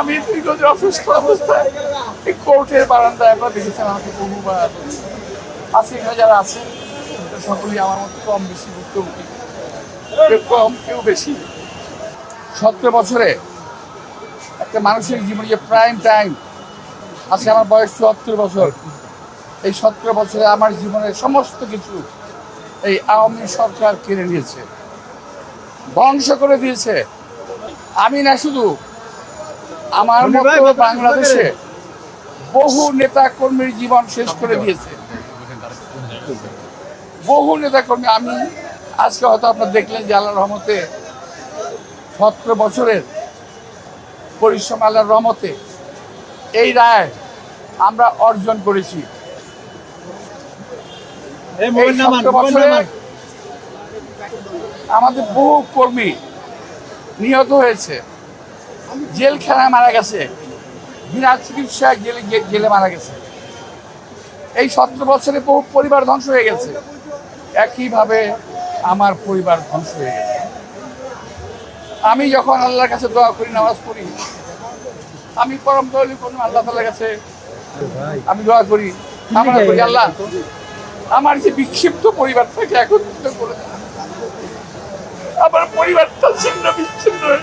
আমি দীর্ঘদিন অসুস্থ অবস্থায় এই কোর্টের বারান্দায় আপনারা দেখেছেন আমাকে বহুবার। আজকে এখানে যারা আছে সকলেই আমার মতো কম বেশি ভুক্তভোগী। কেউ কম কেউ বেশি। সতেরো বছরে একটা মানুষের জীবনে যে প্রাইম টাইম আজকে আমার বয়স চুয়াত্তর বছর। এই সতেরো বছরে আমার জীবনের সমস্ত কিছু এই আওয়ামী সরকার কেড়ে নিয়েছে। ধ্বংস করে দিয়েছে। আমি না শুধু আমার মতো বাংলাদেশে বহু নেতা কর্মীর জীবন শেষ করে দিয়েছে। বহু নেতা কর্মী আমি আজকে হয়তো আপনার দেখলেন যে আল্লাহ রহমতে সতেরো বছরের পরিশ্রম আল্লাহর রহমতে এই রায় আমরা অর্জন করেছি। আমাদের বহু কর্মী নিহত হয়েছে। জেলখানায় মারা গেছে। বিনা চিকিৎসায় জেলে জেলে মারা গেছে। এই সতেরো বছরে বহু পরিবার ধ্বংস হয়ে গেছে। একইভাবে আমার পরিবার ধ্বংস হয়ে গেছে। আমি যখন আল্লাহর কাছে দোয়া করি, নামাজ পড়ি, আমি পরম দৌলি কোন আল্লাহ তাল্লার কাছে আমি দোয়া করি আমরা করি, আল্লাহ, আমার যে বিক্ষিপ্ত পরিবারটাকে একত্রিত করে আমার পরিবারটা ছিন্ন বিচ্ছিন্ন হয়ে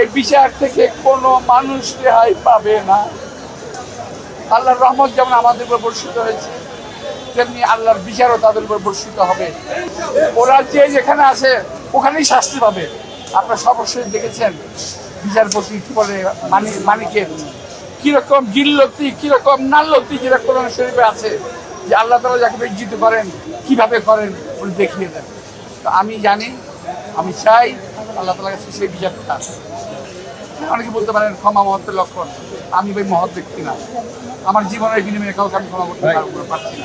এই বিচার থেকে কোনো মানুষ রেহাই পাবে না। আল্লাহর রহমত যেমন আমাদের উপর বর্ষিত হয়েছে, তেমনি আল্লাহর বিচারও তাদের উপর বর্ষিত হবে। ওরা যে যেখানে আছে, ওখানেই শাস্তি পাবে। আপনারা সবশ্যই দেখেছেন বিচারপতি কি বলে, মানি মানিকের। কীরকম গিল্লতি, কীরকম নাল্লতি যেটা কোরআন শরীফে আছে, যে আল্লাহ তালা যাকে বিজ্জিত করেন, কীভাবে করেন উনি দেখিয়ে দেন। তো আমি জানি, আমি চাই আল্লাহ তালার কাছে সেই বিচারটা। অনেকে বলতে পারেন ক্ষমা মহত্বের লক্ষণ। আমি ভাই মহৎ ব্যক্তি না। আমার জীবনের বিনিময়ে কাউকে আমি ক্ষমা করতে পারছি না।